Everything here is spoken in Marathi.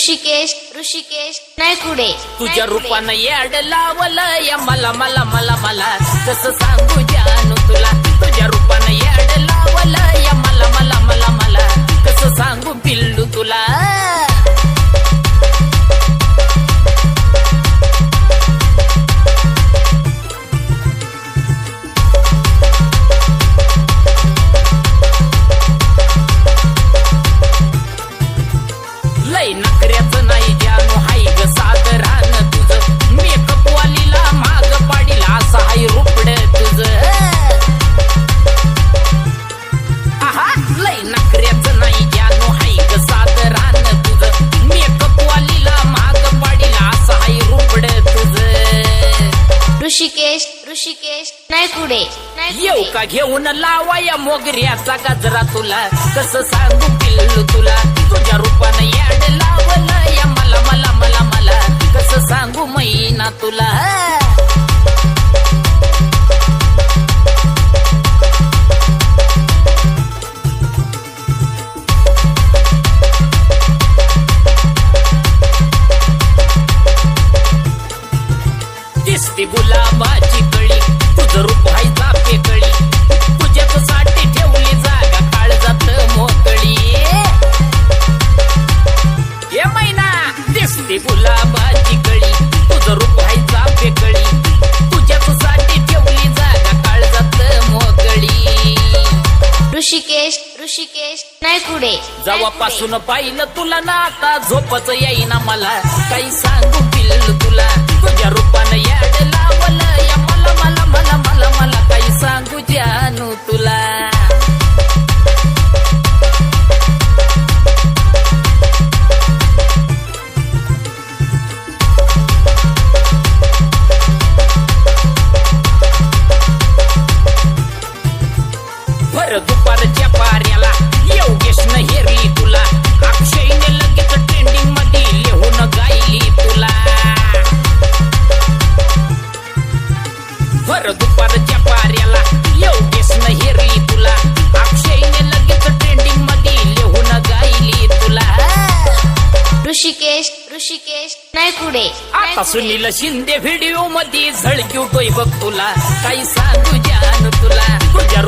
ऋषिकेश ऋषिकेश नाही कुडे तुझ्या रूपानं याड लावलं या मला मला मला मला. कसं सांगू जानू ऋषिकेश ऋषिकेश नाही पुढे नाही येऊ का घेऊन लावाया मोगऱ्याचा गजरा तुला. कस सांगू पिल्लू तुला तुझ्या रूपाने दिसती गुलाबाची कळी. तुझं रूप हाय चापे कळी. तुझ्याच साठी ठेवली जागा काळ जात मोकळी. ये मैना दिसती गुलाबाची कळी. तुझं रूप हाय चापे कळी. तुझ्याच साठी ठेवली जागा काळ जात मोकळी. ऋषिकेश ऋषिकेश नाही पुढे जेव्हापासून पाहिलं तुला ना आता झोपच येईना मला. काही सांगू पिल्लू तुला. तुझ्या रूपानं दुपारच्या पाऱ्याला. योगेशनं हेरली तुला. अक्षयने लगेच ट्रेंडिंगमध्ये लिहून गायली तुला. भर दुपारच्या पाऱ्याला. योगेशनं हेरली तुला. अक्षयने लगेच ट्रेंडिंगमध्ये लिहून गायली तुला. ऋषिकेश ऋषिकेश नाही पुढे आता. सुनील शिंदे व्हिडिओमध्ये झळकी उठोय बघ तुला. काही सांगू जान तुला. तुझ्या